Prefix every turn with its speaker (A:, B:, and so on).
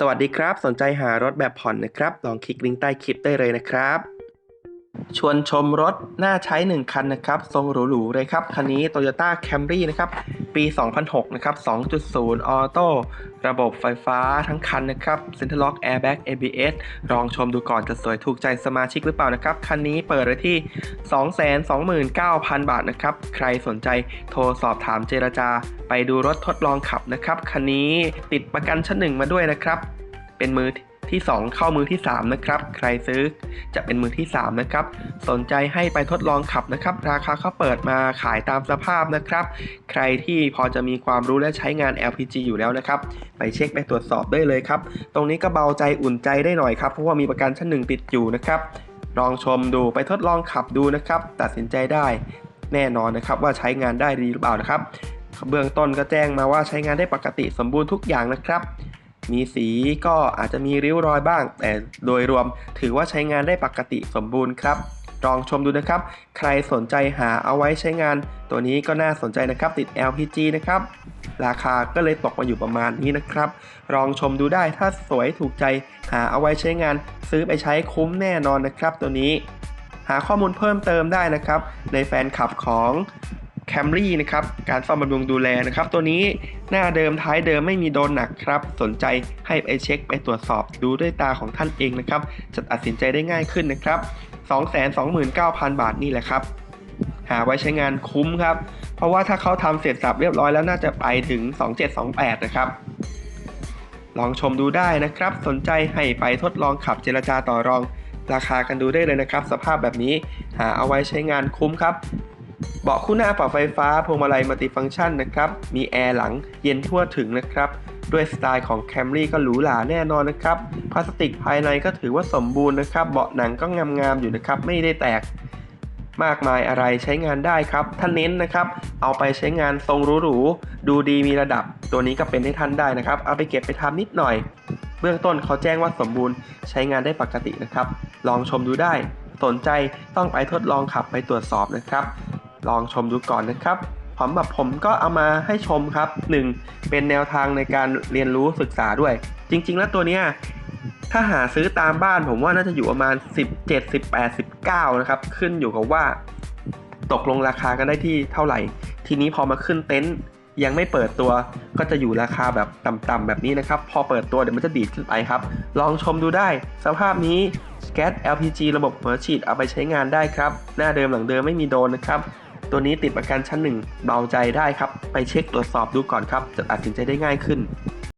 A: สวัสดีครับ สนใจหารถแบบผ่อนนะครับ ลองคลิกลิงก์ใต้คลิปได้เลยนะครับ ชวนชมรถน่าใช้ 1 คันนะครับ ทรงหรูๆเลยครับ คันนี้ Toyota Camry นะครับ ปี 2006 นะครับ 2.0 ออโต้ระบบไฟฟ้าทั้งคันนะครับ Center Lock Airbag ABS ลองชมดูก่อนจะสวยถูกใจสมาชิกหรือเปล่านะครับ คันนี้เปิดไว้ที่ 229,000 บาทนะครับ ใครสนใจโทรสอบถามเจรจา ไปดูรถทดลองขับนะครับ คันนี้ติดประกันชั้นหนึ่งมาด้วยนะครับ เป็นมือ ที่ 2 เข้ามือที่ 3 นะครับ ใครซื้อจะเป็นมือที่ 3 นะครับ สนใจให้ไปทดลองขับนะครับ ราคาเขาเปิดมาขายตามสภาพนะครับ ใครที่พอจะมีความรู้และใช้งาน LPG อยู่แล้วนะครับ ไปเช็คไปตรวจสอบได้เลยครับ ตรงนี้ก็เบาใจอุ่นใจได้หน่อยครับ เพราะว่ามีประกันชั้นหนึ่งติดอยู่นะครับ ลองชมดูไปทดลองขับดูนะครับ ตัดสินใจได้ แน่นอนนะครับว่าใช้งานได้ดีหรือเปล่านะครับเบื้องต้นก็แจ้งมาว่าใช้งานได้ปกติสมบูรณ์ทุกอย่างนะครับ มีสีก็อาจจะมีริ้วรอยบ้าง แต่โดยรวมถือว่าใช้งานได้ปกติสมบูรณ์ครับลองชมดูนะครับ ใครสนใจหาเอาไว้ใช้งาน ตัวนี้ก็น่าสนใจนะครับติด LPG นะครับ ราคาก็เลยตกมาอยู่ประมาณนี้นะครับ ลองชมดูได้ถ้าสวยถูกใจ หาเอาไว้ใช้งาน ซื้อไปใช้คุ้มแน่นอนนะครับ ตัวนี้ หาข้อมูลเพิ่มเติมได้นะครับ ในแฟนคลับของ Camry นะครับ การซ่อมบำรุงดูแลนะครับ ตัวนี้หน้าเดิมท้ายเดิมไม่มีโดนหนักครับ สนใจให้ไปเช็คไปตรวจสอบดูด้วยตาของท่านเองนะครับ จะตัดสินใจได้ง่ายขึ้นนะครับ 229,000 บาทนี่แหละครับ หาไว้ใช้งานคุ้มครับ เพราะว่าถ้าเขาทำเสร็จสับเรียบร้อยแล้วน่าจะไปถึง 2728 นะครับลองชมดูได้นะครับ สนใจให้ไปทดลองขับเจรจาต่อรอง ราคากันดูได้เลยนะครับ สภาพแบบนี้หาเอาไว้ใช้งานคุ้มครับ เบาะคู่หน้าปรับไฟฟ้าพวงมาลัยมัลติฟังก์ชันนะครับ มีแอร์หลังเย็นทั่วถึงนะครับ ด้วยสไตล์ของ Camry ก็หรูหราแน่นอนนะครับ พลาสติกภายในก็ถือว่าสมบูรณ์นะครับ เบาะหนังก็งามๆอยู่นะครับ ไม่ได้แตกมากมายอะไรใช้งานได้ครับ ถ้าเน้นนะครับ เอาไปใช้งานทรงหรูๆ ดูดีมีระดับ ตัวนี้ก็เป็นให้ท่านได้นะครับ เอาไปเก็บไปทำนิดหน่อย เบื้องต้นเขาแจ้งว่าสมบูรณ์ใช้งานได้ปกตินะครับ ลองชมดูได้ สนใจต้องไปทดลองขับไปตรวจสอบนะครับ ลองชมดูก่อนนะครับผมแบบผมก็เอามาให้ชมครับ 1. เป็นแนวทางในการเรียนรู้ศึกษาด้วย จริง ๆ แล้วตัวเนี้ยถ้าหาซื้อตามบ้านผมว่าน่าจะอยู่ประมาณ 17 18 19 นะครับ ขึ้นอยู่กับว่า ตกลงราคากันได้ที่เท่าไหร่ ทีนี้พอมาขึ้นเต็นท์ยังไม่เปิดตัวก็จะอยู่ราคาแบบต่ำๆแบบนี้นะครับ พอเปิดตัวเดี๋ยวมันจะดีดขึ้นไปครับ ลองชมดูได้ สภาพนี้แก๊ส LPG ระบบหัวฉีดเอาไปใช้งานได้ครับ หน้าเดิมหลังเดิมไม่มีโดนนะครับ ตัวนี้ติดประกันชั้นหนึ่งเบาใจได้ครับ ไปเช็คตรวจสอบดูก่อนครับ จะตัดสินใจได้ง่ายขึ้น